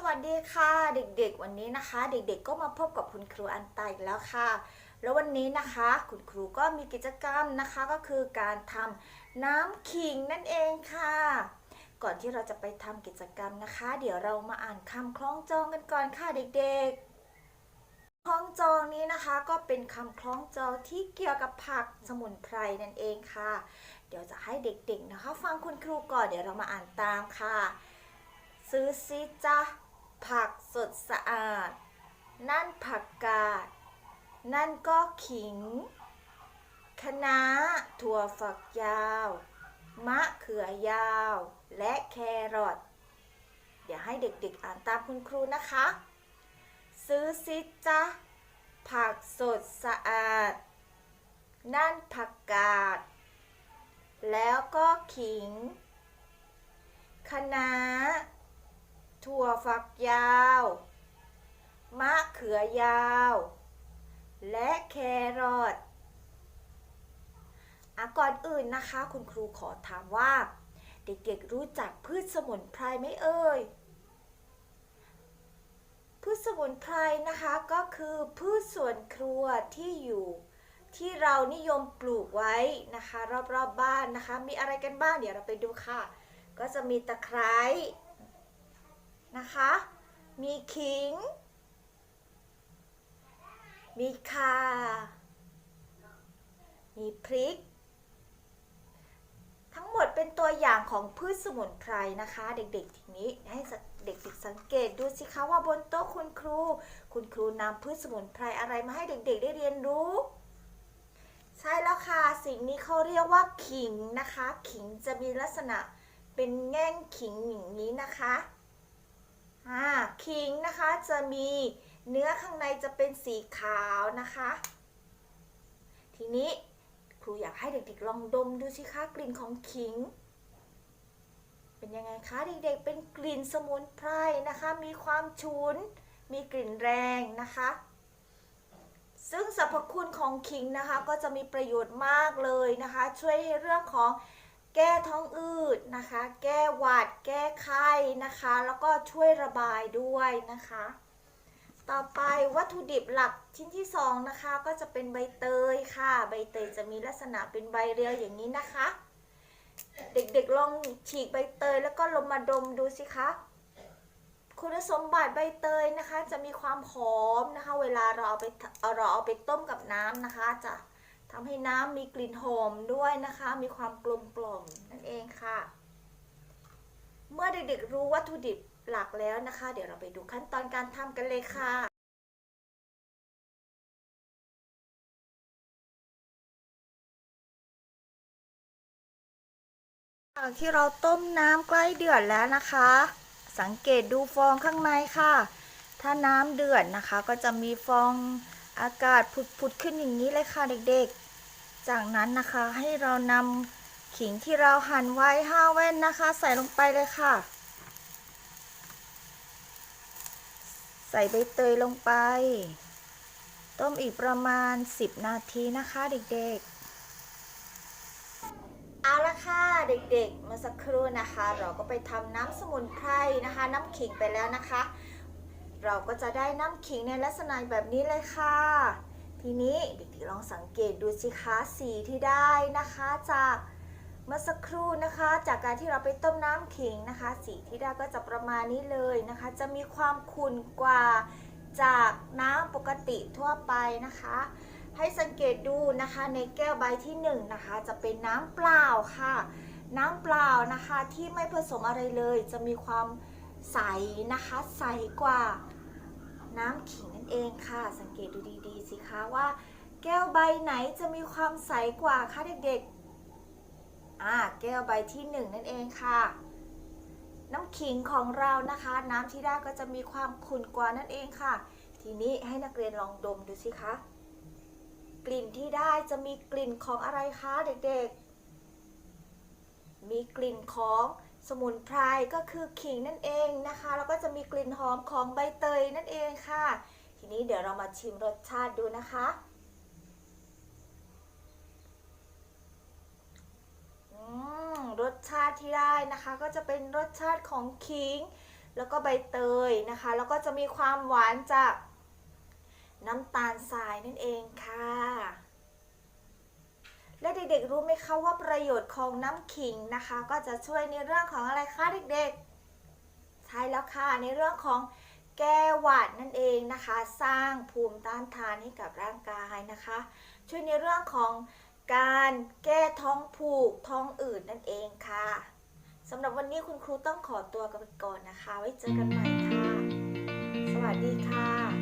สวัสดีค่ะเด็กๆ วันนี้นะคะ เด็กๆก็มาพบกับคุณครูอันตาอีกแล้วค่ะ แล้ววันนี้นะคะคุณครูก็มีกิจกรรมนะคะก็คือการทำน้ำขิงนั่นเองค่ะ ก่อนที่เราจะไปทำกิจกรรมนะคะ เดี๋ยวเรามาอ่านคำคล้องจองกันก่อนค่ะเด็กๆ คล้องจองนี้นะคะก็เป็นคำคล้องจองที่เกี่ยวกับผักสมุนไพรนั่นเองค่ะ เดี๋ยวจะให้เด็กๆนะคะ ฟังคุณครูก่อนเดี๋ยวเรามาอ่านตามค่ะซื้อซิจ้ะผัก สะอาด นั่นผักกาด นั่นก็ขิง คะน้าถั่วฝักยาว มะเขือยาว และแครอทเดี๋ยวให้เด็กๆอ่านตามคุณครูนะคะ ซื้อซิจ้ะผักสดสะอาด นั่นผักกาด แล้วก็ขิง คะน้าถั่วฝักยาว มะเขือยาว และแครอทอะก่อนอื่นนะคะ คุณครูขอถามว่า เด็กๆรู้จักพืชสมุนไพรไหมเอ่ย พืชสมุนไพรนะคะก็คือพืชสวนครัวที่อยู่ที่เรานิยมปลูกไว้นะคะ รอบๆบบ้านนะคะ มีอะไรกันบ้างเดี๋ยวเราไปดูค่ะ ก็จะมีตะไคร้นะคะ มีขิง มีข่า มีพริก ทั้งหมดเป็นตัวอย่างของพืชสมุนไพรนะคะ เด็กๆ ทีนี้ให้เด็กๆสังเกตดูสิคะว่าบนโต๊ะคุณครู คุณครูนำพืชสมุนไพรอะไรมาให้เด็กๆ ได้เรียนรู้ ใช่แล้วค่ะ สิ่งนี้เขาเรียกว่าขิงนะคะ ขิงจะมีลักษณะเป็นแง่งขิงอย่างนี้นะคะ อ่า ขิงนะคะจะมี เนื้อข้างในจะเป็นสีขาวนะคะ ทีนี้ครูอยากให้เด็กๆลองดมดูสิคะกลิ่นของขิง เป็นยังไงคะเด็กๆเป็นกลิ่นสมุนไพรนะคะ มีความฉุน มีกลิ่นแรงนะคะ ซึ่งสรรพคุณของขิงนะคะ ก็จะมีประโยชน์มากเลยนะคะ ช่วยในเรื่องของแก้ท้องอืดนะคะ แก้หวัด แก้ไข้นะคะ แล้วก็ช่วยระบายด้วยนะคะ ต่อไปวัตถุดิบหลักชิ้นที่สองนะคะ ก็จะเป็นใบเตยค่ะ ใบเตยจะมีลักษณะเป็นใบเรียวอย่างนี้นะคะ เด็กๆลองฉีกใบเตยแล้วก็ลงมาดมดูสิคะคุณสมบัติใบเตยนะคะ จะมีความหอมนะคะ เวลาเราเอาไปเราเอาไปต้มกับน้ำนะคะ จะทำให้น้ำมีกลิ่นหอมด้วยนะคะ มีความกลมกล่อมนั่นเองค่ะ เมื่อเด็กๆรู้วัตถุดิบ หลักแล้วนะคะ เดี๋ยวเราไปดูขั้นตอนการทำกันเลยค่ะหลังที่เราต้มน้ำใกล้เดือดแล้วนะคะ สังเกตดูฟองข้างในค่ะ ถ้าน้ำเดือดนะคะ ก็จะมีฟองอากาศผุดๆขึ้นอย่างนี้เลยค่ะเด็กๆ จากนั้นนะคะให้เรานำขิงที่เราหั่นไว้ห้าแว่นนะคะ ใส่ลงไปเลยค่ะ ใส่ใบเตยลงไป ต้มอีกประมาณ 10 นาทีนะคะเด็กๆ เอาละค่ะเด็กๆ เมื่อสักครู่นะคะ เราก็ไปทำน้ำสมุนไพรนะคะ น้ำขิงไปแล้วนะคะ เราก็จะได้น้ำขิงในลักษณะแบบนี้เลยค่ะ ทีนี้เด็กๆลองสังเกตดูสิคะสีที่ได้นะคะจาก เมื่อสักครู่นะคะ จากการที่เราไปต้มน้ำขิงนะคะ สีที่ได้ก็จะประมาณนี้เลยนะคะ จะมีความขุ่นกว่าจากน้ำปกติทั่วไปนะคะ ให้สังเกตดูนะคะในแก้วใบที่1นงนะคะ จะเป็นน้ำเปล่าค่ะ น้ำเปล่านะคะที่ไม่ผสมอะไรเลย จะมีความใสนะคะ ใสกว่าน้ำขิงนั่นเองค่ะ สังเกตดูดีๆสิคะว่า แก้วใบไหนจะมีความใสกว่าคะเด็กๆ อ่าแก้วใบที่1นงนั่นเองค่ะ น้ำขิงของเรานะคะ น้ำที่ได้ก็จะมีความขุ่นกว่านั่นเองค่ะ ทีนี้ให้นักเรียนลองดมดูสิคะกลิ่นที่ได้จะมีกลิ่นของอะไรคะเด็กๆ มีกลิ่นของสมุนไพรก็คือขิงนั่นเองนะคะ แล้วก็จะมีกลิ่นหอมของใบเตยนั่นเองค่ะ ทีนี้เดี๋ยวเรามาชิมรสชาติดูนะคะอืม รสชาติที่ได้นะคะก็จะเป็นรสชาติของขิง แล้วก็ใบเตยนะคะ แล้วก็จะมีความหวานจากน้ำตาลทรายนั่นเองค่ะ และเด็กๆรู้ไหมคะว่าประโยชน์ของน้ำขิงนะคะ ก็จะช่วยในเรื่องของอะไรคะเด็กๆ ใช่แล้วค่ะในเรื่องของแก้หวัดนั่นเองนะคะ สร้างภูมิต้านทานให้กับร่างกายนะคะ ช่วยในเรื่องของ การแก้ท้องผูกท้องอืดนั่นเองค่ะสำหรับวันนี้คุณครูต้องขอตัวกันไปก่อนนะคะ ไว้เจอกันใหม่ค่ะ สวัสดีค่ะ